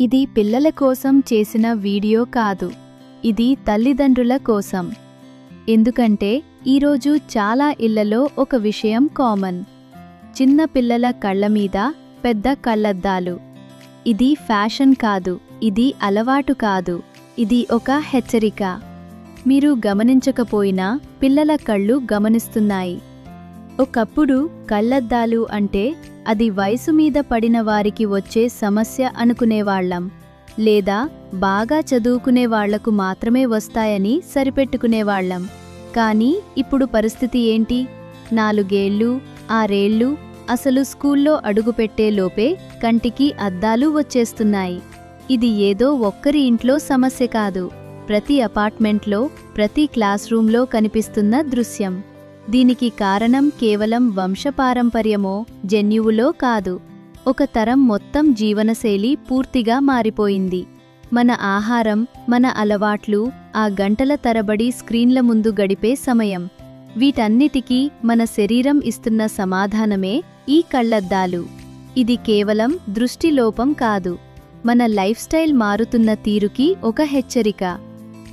ఇది పిల్లల కోసం చేసిన వీడియో కాదు. ఇది తల్లిదండ్రుల కోసం. ఎందుకంటే ఈరోజు చాలా ఇళ్ళలో ఒక విషయం కామన్. చిన్న పిల్లల కళ్ళ మీద పెద్ద కళ్ళద్దాలు. ఇది ఫ్యాషన్ కాదు ఇది అలవాటు కాదు ఇది ఒక హెచ్చరిక. మీరు గమనించకపోయినా పిల్లల కళ్ళు గమనిస్తున్నాయి. ఒకప్పుడు కళ్ళద్దాలు అంటే అది వయసు మీద పడిన వారికి వచ్చే సమస్య అనుకునేవాళ్ళం లేదా బాగా చదువుకునే వాళ్ళకు మాత్రమే వస్తాయని సరిపెట్టుకునేవాళ్ళం కానీ ఇప్పుడు పరిస్థితి ఏంటి? నాలుగేళ్ళు ఆరేళ్ళు అసలు స్కూల్లో అడుగుపెట్టేలోపే కంటికి అద్దాలు వచ్చేస్తున్నాయి. ఇది ఏదో ఒక్కరి ఇంట్లో సమస్య కాదు. ప్రతి అపార్ట్మెంట్లో ప్రతి క్లాస్ రూంలో కనిపిస్తున్న దృశ్యం. దీనికి కారణం కేవలం వంశపారంపర్యమో జన్యువులో కాదు. ఒక తరం మొత్తం జీవనశైలి పూర్తిగా మారిపోయింది. మన ఆహారం మన అలవాట్లు ఆ గంటల తరబడి స్క్రీన్ల ముందు గడిపే సమయం. వీటన్నిటికీ మన శరీరం ఇస్తున్న సమాధానమే ఈ కళ్ళద్దాలు. ఇది కేవలం దృష్టిలోపం కాదు. మన లైఫ్ స్టైల్ మారుతున్న తీరుకి ఒక హెచ్చరిక.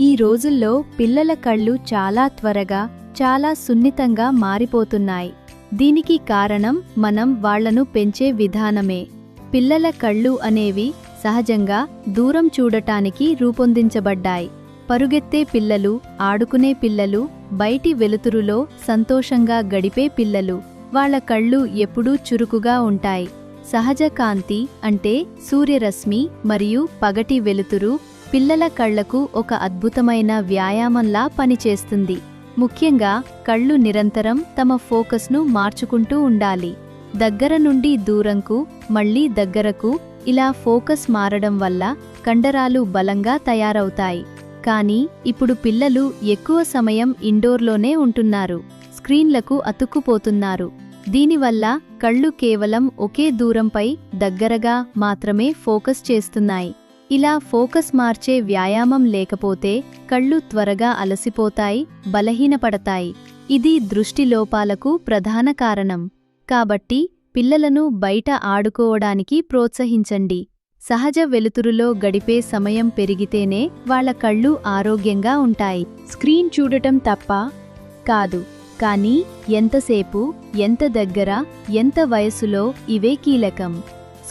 ఈ రోజుల్లో పిల్లల కళ్ళు చాలా త్వరగా చాలా సున్నితంగా మారిపోతున్నాయి. దీనికి కారణం మనం వాళ్ళను పెంచే విధానమే. పిల్లల కళ్ళు అనేవి సహజంగా దూరం చూడటానికి రూపొందించబడ్డాయి. పరుగెత్తే పిల్లలు ఆడుకునే పిల్లలు బయటి వెలుతురులో సంతోషంగా గడిపే పిల్లలు వాళ్ళ కళ్ళు ఎప్పుడూ చురుకుగా ఉంటాయి. సహజ కాంతి అంటే సూర్యరశ్మి మరియు పగటి వెలుతురు పిల్లల కళ్ళకు ఒక అద్భుతమైన వ్యాయామంలా పనిచేస్తుంది. ముఖ్యంగా కళ్ళు నిరంతరం తమ ఫోకస్ను మార్చుకుంటూ ఉండాలి. దగ్గర నుండి దూరంకు మళ్ళీ దగ్గరకు ఇలా ఫోకస్ మారడం వల్ల కండరాలు బలంగా తయారవుతాయి. కానీ ఇప్పుడు పిల్లలు ఎక్కువ సమయం ఇండోర్లోనే ఉంటున్నారు. స్క్రీన్లకు అతుక్కుపోతున్నారు. దీనివల్ల కళ్ళు కేవలం ఒకే దూరంపై దగ్గరగా మాత్రమే ఫోకస్ చేస్తున్నాయి. ఇలా ఫోకస్ మార్చే వ్యాయామం లేకపోతే కళ్ళు త్వరగా అలసిపోతాయి బలహీనపడతాయి. ఇది దృష్టి లోపాలకు ప్రధాన కారణం. కాబట్టి పిల్లలను బయట ఆడుకోవడానికి ప్రోత్సహించండి. సహజ వెలుతురులో గడిపే సమయం పెరిగితేనే వాళ్ళ కళ్ళు ఆరోగ్యంగా ఉంటాయి. స్క్రీన్ చూడటం తప్ప కాదు. కానీ ఎంతసేపు ఎంత దగ్గర ఎంత వయసులో ఇవే కీలకం.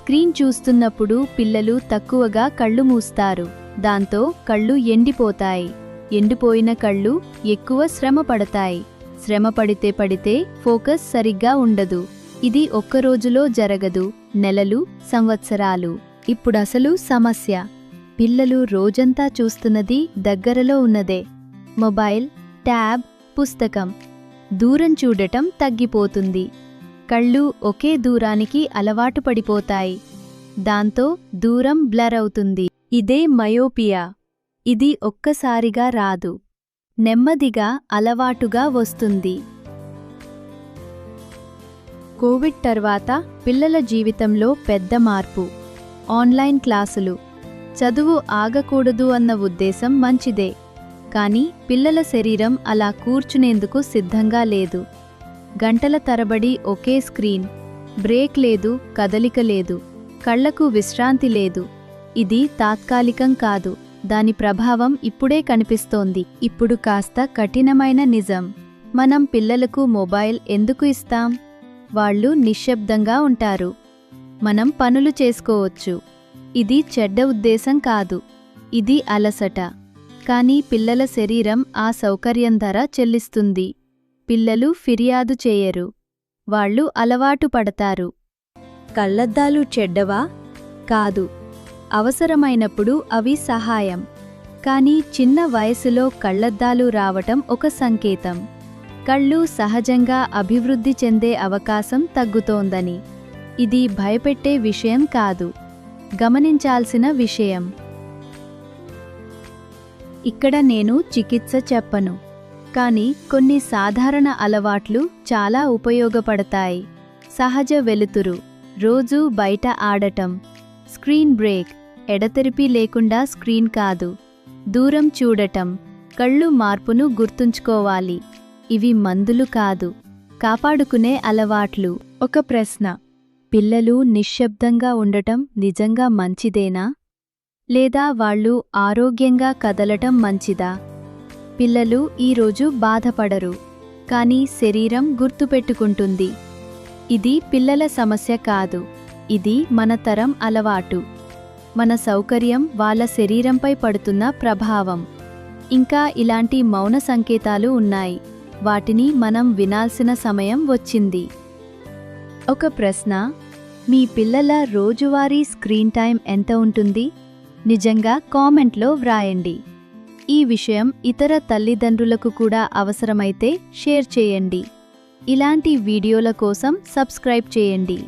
స్క్రీన్ చూస్తున్నప్పుడు పిల్లలు తక్కువగా కళ్ళు మూస్తారు. దాంతో కళ్ళు ఎండిపోతాయి. ఎండిపోయిన కళ్ళు ఎక్కువ శ్రమ పడతాయి. శ్రమ పడితే పడితే ఫోకస్ సరిగ్గా ఉండదు. ఇది ఒక్కరోజులో జరగదు. నెలలు సంవత్సరాలు. ఇప్పుడసలు సమస్య. పిల్లలు రోజంతా చూస్తున్నది దగ్గరలో ఉన్నదే. మొబైల్ ట్యాబ్ పుస్తకం. దూరం చూడటం తగ్గిపోతుంది. కళ్ళు ఒకే దూరానికి అలవాటు పడిపోతాయి. దాంతో దూరం బ్లర్ అవుతుంది. ఇదే మయోపియా. ఇది ఒక్కసారిగా రాదు. నెమ్మదిగా అలవాటుగా వస్తుంది. కోవిడ్ తర్వాత పిల్లల జీవితంలో పెద్ద మార్పు. ఆన్లైన్ క్లాసులు. చదువు ఆగకూడదు అన్న ఉద్దేశం మంచిదే. కానీ పిల్లల శరీరం అలా కూర్చునేందుకు సిద్ధంగా లేదు. గంటల తరబడి ఒకే స్క్రీన్. బ్రేక్ లేదు కదలిక లేదు. కళ్ళకు విశ్రాంతి లేదు. ఇది తాత్కాలికం కాదు. దాని ప్రభావం ఇప్పుడే కనిపిస్తోంది. ఇప్పుడు కాస్త కఠినమైన నిజం. మనం పిల్లలకు మొబైల్ ఎందుకు ఇస్తాం? వాళ్ళు నిశ్శబ్దంగా ఉంటారు. మనం పనులు చేసుకోవచ్చు. ఇది చెడ్డ ఉద్దేశం కాదు. ఇది అలసట. కానీ పిల్లల శరీరం ఆ సౌకర్యం ధర చెల్లిస్తుంది. పిల్లలు ఫిర్యాదు చేయరు. వాళ్ళు అలవాటు పడతారు. కళ్ళద్దాలు చెడ్డవా? కాదు. అవసరమైనప్పుడు అవి సహాయం. కానీ చిన్న వయసులో కళ్ళద్దాలు రావటం ఒక సంకేతం. కళ్ళు సహజంగా అభివృద్ధి చెందే అవకాశం తగ్గుతోందని. ఇది భయపెట్టే విషయం కాదు. గమనించాల్సిన విషయం. ఇక్కడ నేను చికిత్స చెప్పను. కానీ కొన్ని సాధారణ అలవాట్లు చాలా ఉపయోగపడతాయి. సహజ వెలుతురు రోజూ బయట ఆడటం స్క్రీన్ బ్రేక్ ఎడతెరిపి లేకుండా స్క్రీన్ కాదు దూరం చూడటం కళ్ళు మార్పును గుర్తుంచుకోవాలి. ఇవి మందులు కాదు కాపాడుకునే అలవాట్లు. ఒక ప్రశ్న పిల్లలు నిశ్శబ్దంగా ఉండటం నిజంగా మంచిదేనా? లేదా వాళ్ళు ఆరోగ్యంగా కదలటం మంచిదా? పిల్లలు ఈరోజు బాధపడరు కానీ శరీరం గుర్తుపెట్టుకుంటుంది ఇది పిల్లల సమస్య కాదు ఇది మన తరం అలవాటు. మన సౌకర్యం వాళ్ళ శరీరంపై పడుతున్న ప్రభావం. ఇంకా ఇలాంటి మౌన సంకేతాలు ఉన్నాయి వాటిని మనం వినాల్సిన సమయం వచ్చింది. ఒక ప్రశ్న మీ పిల్లల రోజువారీ స్క్రీన్ టైం ఎంత ఉంటుంది? నిజంగా కామెంట్లో వ్రాయండి. ఈ విషయం ఇతర తల్లిదండ్రులకు కూడా అవసరమైతే షేర్ చేయండి. ఇలాంటి వీడియోల కోసం సబ్స్క్రైబ్ చేయండి.